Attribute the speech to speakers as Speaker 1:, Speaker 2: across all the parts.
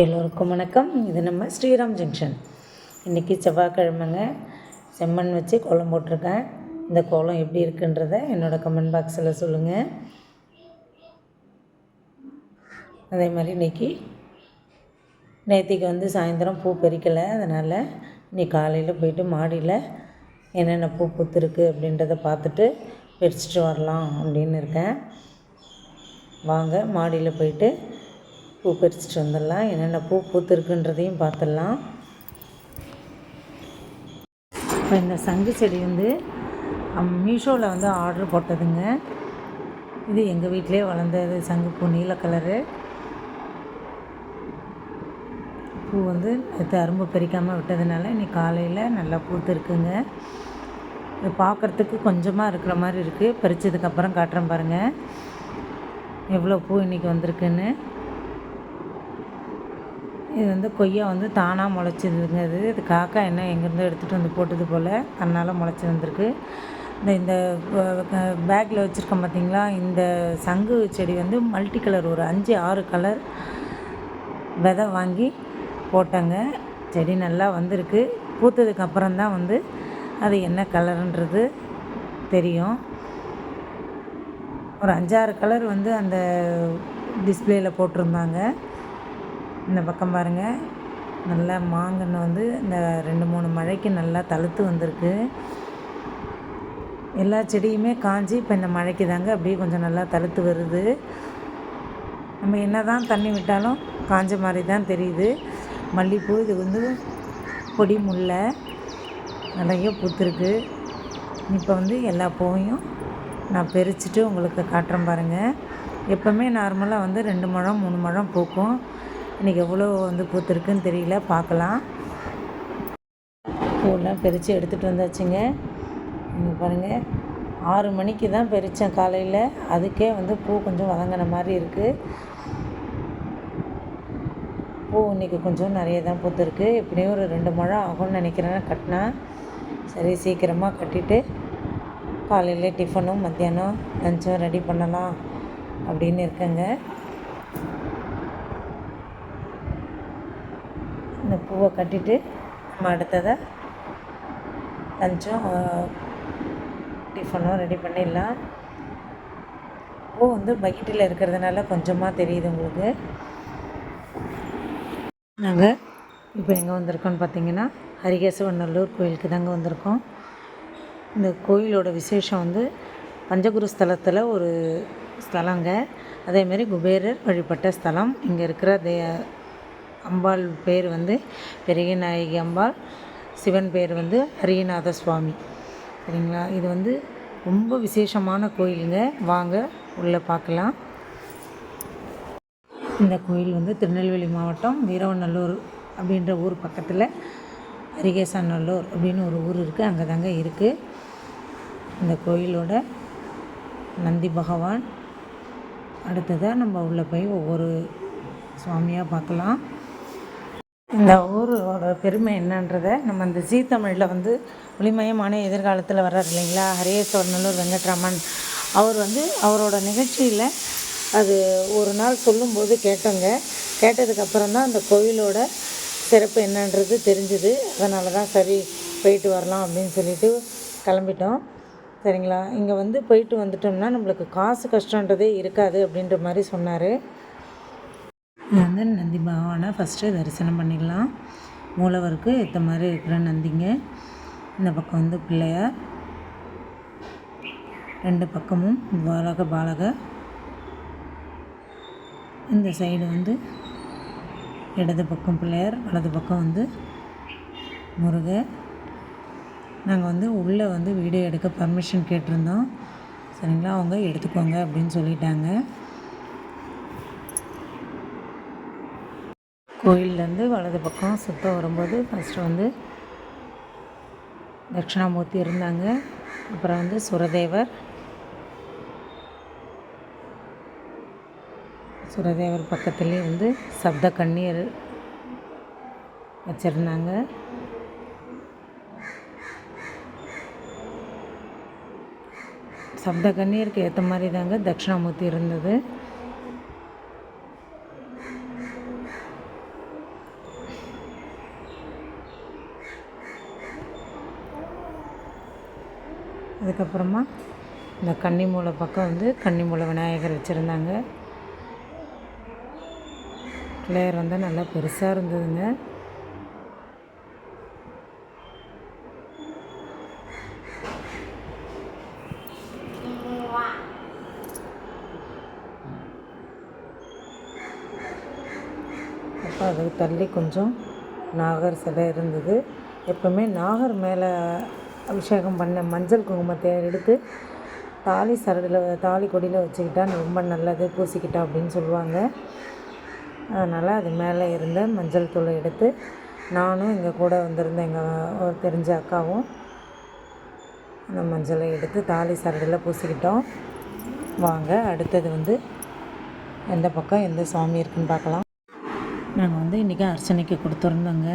Speaker 1: எல்லோருக்கும் வணக்கம். இது நம்ம ஸ்ரீராம் ஜங்ஷன். இன்றைக்கி செவ்வாய்க்கிழமைங்க. செம்மண் வச்சு கோலம் போட்டிருக்கேன். இந்த கோலம் எப்படி இருக்குன்றத என்னோடய கமெண்ட் பாக்ஸில் சொல்லுங்கள் அதே மாதிரி இன்றைக்கி நேற்றுக்கு வந்து சாயந்தரம் பூ பறிக்கலை. அதனால் இன்னைக்கு காலையில் போயிட்டு மாடியில் என்னென்ன பூ பூத்துருக்கு அப்படின்றத பார்த்துட்டு பறிச்சிட்டு வரலாம் அப்படின்னு இருக்கேன். வாங்க மாடியில் போயிட்டு பூ பறிச்சிட்டு வந்துடலாம். என்னென்ன பூ பூத்துருக்குன்றதையும் பார்த்துடலாம். இப்போ இந்த சங்கு செடி வந்து மீஷோவில் வந்து ஆர்டர் போட்டதுங்க. இது எங்கள் வீட்டிலே வளர்ந்தது. சங்குப்பூ நீல கலரு. பூ வந்து நேற்று அரும்பு பறிக்காமல் விட்டதுனால இன்னைக்கு காலையில் நல்லா பூத்துருக்குங்க. இது பார்க்குறதுக்கு கொஞ்சமாக இருக்கிற மாதிரி இருக்குது பறித்ததுக்கப்புறம் காட்டுறேன் பாருங்கள் எவ்வளோ பூ இன்றைக்கி வந்திருக்குன்னு. இது வந்து கொய்யா வந்து தானாக முளைச்சிதுங்க இது இது காக்கா என்ன எங்கேருந்தோ எடுத்துகிட்டு வந்து போட்டது போல் தன்னால் முளைச்சி வந்திருக்கு. இந்த இந்த பேக்கில் வச்சுருக்கோம் பார்த்தீங்களா இந்த சங்கு செடி வந்து மல்டி கலர் ஒரு அஞ்சு ஆறு கலர் விதை வாங்கி போட்டேங்க. செடி நல்லா வந்திருக்கு. பூத்ததுக்கு அப்புறம் தான் வந்து அது என்ன கலருன்றது தெரியும். ஒரு அஞ்சாறு கலர் வந்து அந்த டிஸ்பிளேயில் போட்டிருந்தாங்க. இந்த பக்கம் பாருங்கள் நல்லா மாங்கன்று வந்து இந்த ரெண்டு மூணு மழைக்கு நல்லா தழுத்து வந்திருக்கு. எல்லா செடியுமே காஞ்சி இப்போ இந்த மழைக்கு தாங்க அப்படியே கொஞ்சம் நல்லா தழுத்து வருது. நம்ம என்ன தான் தண்ணி விட்டாலும் காஞ்ச மாதிரி தான் தெரியுது. மல்லிகைப்பூ இது வந்து கொடி முல்லை நிறைய பூத்துருக்கு. இப்போ வந்து எல்லா பூவையும் நான் பறிச்சுட்டு உங்களுக்கு காட்டுறேன் பாருங்கள் எப்போவுமே நார்மலாக வந்து ரெண்டு முழம் மூணு முழம் பூக்கும். இன்றைக்கி எவ்வளோ வந்து பூத்துருக்குன்னு தெரியல பார்க்கலாம். பூவெல்லாம் பறித்து எடுத்துகிட்டு வந்தாச்சுங்க. இங்கே பாருங்கள் ஆறு மணிக்கு தான் பறித்தேன் காலையில். அதுக்கே வந்து பூ கொஞ்சம் வதங்கின மாதிரி இருக்குது பூ இன்றைக்கி கொஞ்சம் நிறைய தான் பூத்துருக்கு. எப்படியும் ஒரு ரெண்டு முழம் ஆகும்னு நினைக்கிறேன் கட்டினா. சரி சீக்கிரமாக கட்டிட்டு காலையில் டிஃபனும் மத்தியானம் லஞ்சும் ரெடி பண்ணலாம் அப்படின்னு இருக்கேங்க இந்த பூவை கட்டிட்டு நம்ம அடுத்ததை லஞ்சம் டிஃபனும் ரெடி பண்ணிடலாம். பூ வந்து பக்கெட்டில் இருக்கிறதுனால கொஞ்சமாக தெரியுது உங்களுக்கு. நாங்கள் இப்போ எங்கே வந்திருக்கோம்னு பார்த்தீங்கன்னா ஹரிகேசவநல்லூர் கோயிலுக்கு தாங்க வந்திருக்கோம். இந்த கோயிலோட விசேஷம் வந்து பஞ்சகுரு ஸ்தலத்தில் ஒரு ஸ்தலங்க. அதேமாரி குபேரர் வழிபட்ட ஸ்தலம். இங்கே இருக்கிற தே அம்பாள் பேர் வந்து பெரிய நாயகி அம்பாள் சிவன் பேர் வந்து ஹரியநாத சுவாமி சரிங்களா? இது வந்து ரொம்ப விசேஷமான கோயிலுங்க. வாங்க உள்ளே பார்க்கலாம். இந்த கோயில் வந்து திருநெல்வேலி மாவட்டம் வீரவநல்லூர் அப்படின்ற ஊர் பக்கத்தில் ஹரிகேசநல்லூர் அப்படின்னு ஒரு ஊர் இருக்குது அங்கே தாங்க இருக்குது இந்த கோயிலோட நந்தி பகவான். அடுத்ததாக நம்ம உள்ளே போய் ஒவ்வொரு சுவாமியாக பார்க்கலாம். இந்த ஊரோட பெருமை என்னன்றதை நம்ம இந்த ஜீ தமிழில் வந்து ஒளிமயமான எதிர்காலத்தில் வர்றார் இல்லைங்களா? ஹரேஸ்வரநல்லூர் வெங்கட்ராமன். அவர் வந்து அவரோட நிகழ்ச்சியில் அது ஒரு நாள் சொல்லும்போது கேட்டோங்க. கேட்டதுக்கப்புறம் தான் அந்த கோவிலோட சிறப்பு என்னன்றது தெரிஞ்சுது. அதனால தான் சரி போயிட்டு வரலாம் அப்படின்னு சொல்லிட்டு கிளம்பிட்டோம். சரிங்களா? இங்கே வந்து போயிட்டு வந்துட்டோம்னா நம்மளுக்கு காசு கஷ்டன்றதே இருக்காது அப்படின்ற மாதிரி சொன்னார். வந்து நந்தி பகவானை ஃபஸ்ட்டு தரிசனம் பண்ணிடலாம். மூலவருக்கு ஏற்ற மாதிரி இருக்கிற நந்திங்க. இந்த பக்கம் வந்து பிள்ளையார் ரெண்டு பக்கமும் பாலக பாலக. இந்த சைடு வந்து இடது பக்கம் பிள்ளையார் வலது பக்கம் வந்து முருகர். நாங்கள் வந்து உள்ளே வந்து வீடியோ எடுக்க பர்மிஷன் கேட்டிருந்தோம். சரிங்களா? அவங்க எடுத்துக்கோங்க அப்படின்னு சொல்லிட்டாங்க. கோயிலேருந்து வலது பக்கம் சுத்தம் வரும்போது ஃபஸ்ட்டு வந்து தட்சிணாமூர்த்தி இருந்தாங்க. அப்புறம் வந்து சுரதேவர். சுரதேவர் பக்கத்துலேயே வந்து சப்த கண்ணீர் வச்சுருந்தாங்க. சப்த கண்ணீருக்கு ஏற்ற மாதிரி தாங்க தட்சிணாமூர்த்தி இருந்தது. அதுக்கப்புறமா இந்த கன்னிமூலை பக்கம் வந்து கன்னிமூலை விநாயகர் வச்சுருந்தாங்க. பிள்ளையர் வந்து நல்லா பெருசாக இருந்ததுங்க. அப்போ அதுக்கு தள்ளி கொஞ்சம் நாகர் சிலை இருந்தது. எப்போவுமே நாகர் மேலே அபிஷேகம் பண்ண மஞ்சள் குங்குமத்தை எடுத்து தாலி சரடில் தாலி கொடியில் வச்சுக்கிட்டா ரொம்ப நல்லது பூசிக்கிட்டா அப்படின்னு சொல்லுவாங்க. அதனால் அது மேலே இருந்த மஞ்சள் தூளை எடுத்து நானும் எங்கள் கூட வந்திருந்த எங்கள் ஒரு தெரிஞ்ச அக்காவும் அந்த மஞ்சளை எடுத்து தாலி சரடில் பூசிக்கிட்டோம். வாங்க அடுத்தது வந்து எந்த பக்கம் எந்த சாமி இருக்குன்னு பார்க்கலாம். நாங்கள் வந்து இன்றைக்கி அர்ச்சனைக்கு கொடுத்துருந்தோங்க.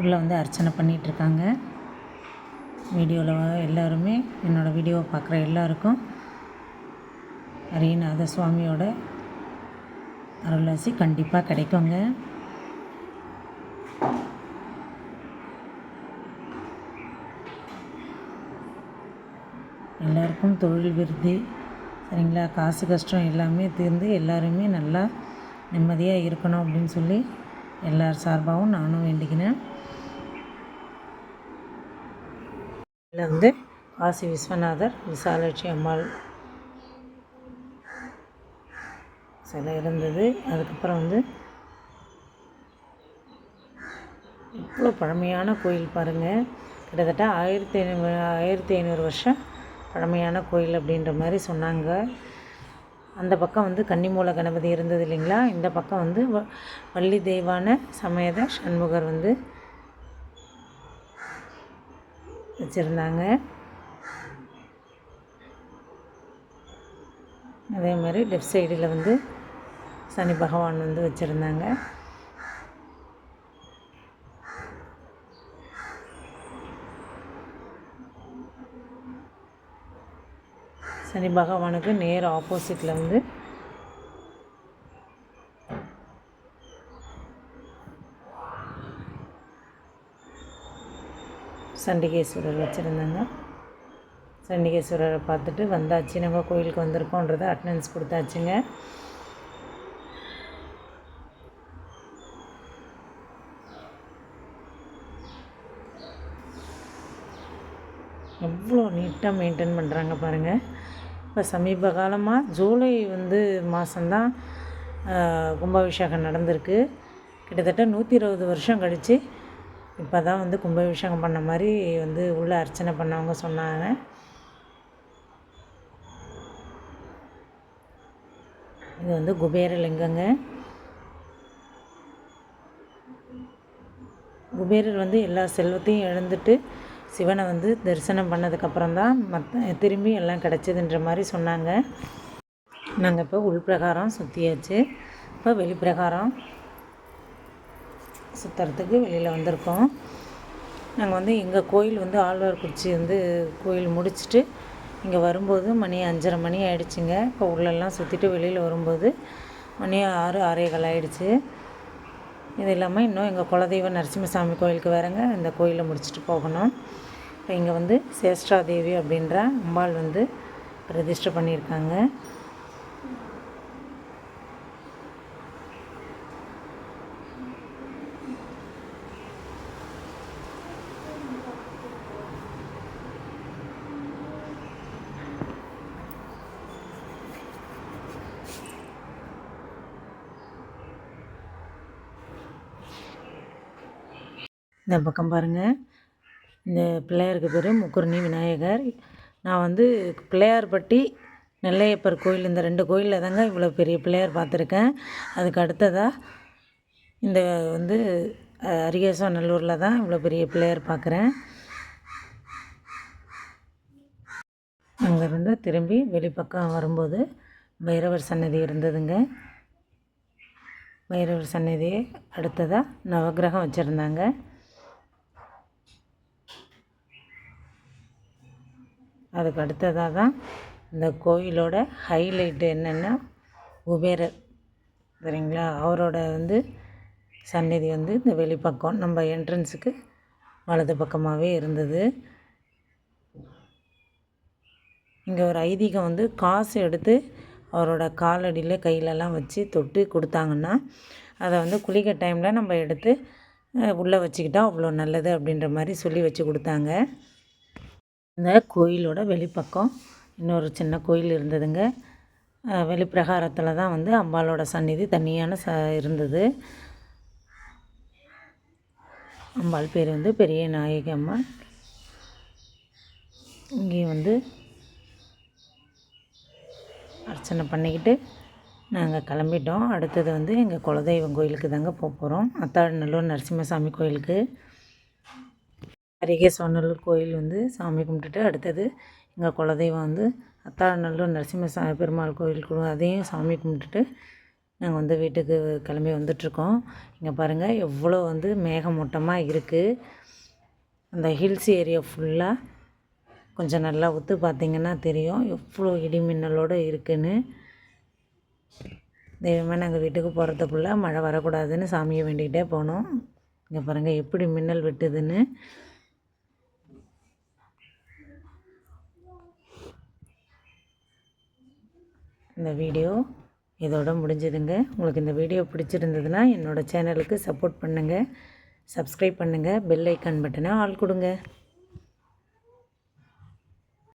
Speaker 1: உள்ளே வந்து அர்ச்சனை பண்ணிகிட்ருக்காங்க வீடியோவில் எல்லோருமே என்னோடய வீடியோவை பார்க்குற எல்லாருக்கும் ஹரிநாத சுவாமியோட அருளாசி கண்டிப்பாக கிடைக்குங்க. எல்லாருக்கும் தொழில் விருதி சரிங்களா? காசு கஷ்டம் எல்லாமே தீர்ந்து எல்லாருமே நல்லா நிம்மதியாக இருக்கணும் அப்படின்னு சொல்லி எல்லார் சார்பாகவும் நானும் வேண்டிக்கினேன் இதில் வந்து காசி விஸ்வநாதர் விசாலாட்சி அம்மாள் சிலை இருந்தது. அதுக்கப்புறம் வந்து இவ்வளோ பழமையான கோயில் பாருங்கள் கிட்டத்தட்ட ஆயிரத்தி ஐநூறு ஆயிரத்தி ஐநூறு வருஷம் பழமையான கோயில் அப்படின்ற மாதிரி சொன்னாங்க. அந்த பக்கம் வந்து கன்னிமூல கணபதி இருந்தது இல்லைங்களா? இந்த பக்கம் வந்து வ வள்ளி தெய்வான சமேத சண்முகர் வந்து வச்சுருந்தாங்க. அதே மாதிரி லெஃப்ட் சைடில் வந்து சனி பகவான் வந்து வச்சுருந்தாங்க. சனி பகவானுக்கு நேர் ஆப்போசிட்டில் வந்து சண்டிகேஸ்வரர் வச்சுருந்தாங்க. சண்டிகேஸ்வரரை பார்த்துட்டு வந்தாச்சு. நம்ம கோயிலுக்கு வந்திருக்கோன்றதை அட்டண்டன்ஸ் கொடுத்தாச்சுங்க. எவ்வளோ நீட்டாக மெயின்டைன் பண்ணுறாங்க பாருங்கள் இப்போ சமீப காலமாக ஜூலை வந்து மாதம்தான் கும்பாபிஷேகம் நடந்திருக்கு. கிட்டத்தட்ட நூற்றி இருபது வருஷம் கழித்து இப்போ தான் வந்து கும்பாபிஷேகம் பண்ண மாதிரி வந்து உள்ள அர்ச்சனை பண்ணவங்க சொன்னாங்க. இது வந்து குபேரலிங்கங்க குபேரர் வந்து எல்லா செல்வத்தையும் இழந்துட்டு சிவனை வந்து தரிசனம் பண்ணதுக்கப்புறம் தான் மற்ற திரும்பி எல்லாம் கிடச்சிதுன்ற மாதிரி சொன்னாங்க. நாங்கள் இப்போ உள்பிரகாரம் சுற்றியாச்சு இப்போ வெளிப்பிரகாரம் சுற்றுறதுக்கு வெளியில் வந்திருக்கோம். நாங்கள் வந்து எங்கள் கோயில் வந்து ஆழ்வார்குறிச்சி வந்து கோயில் முடிச்சுட்டு இங்கே வரும்போது மணி அஞ்சரை மணி ஆகிடுச்சிங்க இப்போ உள்ளெல்லாம் சுற்றிட்டு வெளியில் வரும்போது மணி ஆறு ஆறேகால் ஆகிடுச்சு இது இல்லாமல் இன்னும் எங்கள் குலதெய்வ நரசிம்மசாமி கோயிலுக்கு வேறங்க இந்த கோயிலை முடிச்சுட்டு போகணும். இப்போ இங்கே வந்து சேஷ்டாதேவி அப்படின்ற அம்பாள் வந்து பிரதிஷ்டை பண்ணியிருக்காங்க. இந்த பக்கம் பாருங்கள் இந்த பிள்ளையாருக்கு பேர் முக்குருணி விநாயகர். நான் வந்து பிள்ளையார்பட்டி நெல்லையப்பர் கோயில் இந்த ரெண்டு கோயிலில் தாங்க இவ்வளோ பெரிய பிள்ளையார் பார்த்துருக்கேன் அதுக்கு அடுத்ததாக இந்த வந்து நல்லூரில் தான் இவ்வளோ பெரிய பிள்ளையார் பார்க்குறேன் அங்கேருந்து திரும்பி வெளிப்பக்கம் வரும்போது பைரவர் சன்னதி இருந்ததுங்க. பைரவர் சன்னதியை அடுத்ததாக நவகிரகம் வச்சுருந்தாங்க. அதுக்கு அடுத்ததாக தான் இந்த கோயிலோட ஹைலைட்டு என்னென்னா குபேரர் சரிங்களா? அவரோட வந்து சந்நிதி வந்து இந்த வெளிப்பக்கம் நம்ம என்ட்ரன்ஸுக்கு வலது பக்கமாகவே இருந்தது. இங்கே ஒரு ஐதீகம் வந்து காசு எடுத்து அவரோட காலடியில் கையிலலாம் வச்சு தொட்டு கொடுத்தாங்கன்னா அதை வந்து குளிக்க டைமில் நம்ம எடுத்து உள்ளே வச்சுக்கிட்டா அவ்வளோ நல்லது அப்படின்ற மாதிரி சொல்லி வச்சு கொடுத்தாங்க. இந்த கோயிலோட வெளிப்பக்கம் இன்னொரு சின்ன கோயில் இருந்ததுங்க. வெளிப்பிரகாரத்தில் தான் வந்து அம்பாலோட சந்நிதி தனியான ச இருந்தது. அம்பாள் பேர் வந்து பெரிய நாயகி அம்மாள். இங்கேயும் வந்து அர்ச்சனை பண்ணிக்கிட்டு நாங்கள் கிளம்பிட்டோம். அடுத்தது வந்து எங்கள் குலதெய்வம் கோயிலுக்கு தாங்க போக போகிறோம் அத்தாழ்நல்லூர் நரசிம்மசாமி கோயிலுக்கு. அருகே சொன்னலூர் கோயில் வந்து சாமி கும்பிட்டுட்டு அடுத்தது எங்கள் குலதெய்வம் வந்து அத்தாழநல்லூர் நரசிம்ம பெருமாள் கோயில் கூட அதையும் சாமி கும்பிட்டுட்டு நாங்கள் வந்து வீட்டுக்கு கிளம்பி வந்துட்ருக்கோம் இங்கே பாருங்கள் எவ்வளோ வந்து மேகமூட்டமாக இருக்குது அந்த ஹில்ஸ் ஏரியா ஃபுல்லாக கொஞ்சம் நல்லா ஒத்து பார்த்தீங்கன்னா தெரியும். எவ்வளோ இடி மின்னலோடு இருக்குன்னு. தெய்வமே நாங்கள் வீட்டுக்கு போகிறதுக்குள்ளே மழை வரக்கூடாதுன்னு சாமியை வேண்டிக்கிட்டே போனோம். இங்கே பாருங்கள் எப்படி மின்னல் வெட்டுதுன்னு. இந்த வீடியோ இதோட முடிஞ்சதுங்க. உங்களுக்கு இந்த வீடியோ பிடிச்சிருந்ததுன்னா என்னோடய சேனலுக்கு சப்போர்ட் பண்ணுங்கள் சப்ஸ்கிரைப் பண்ணுங்கள் பெல் ஐக்கான் பட்டனை ஆள் கொடுங்க.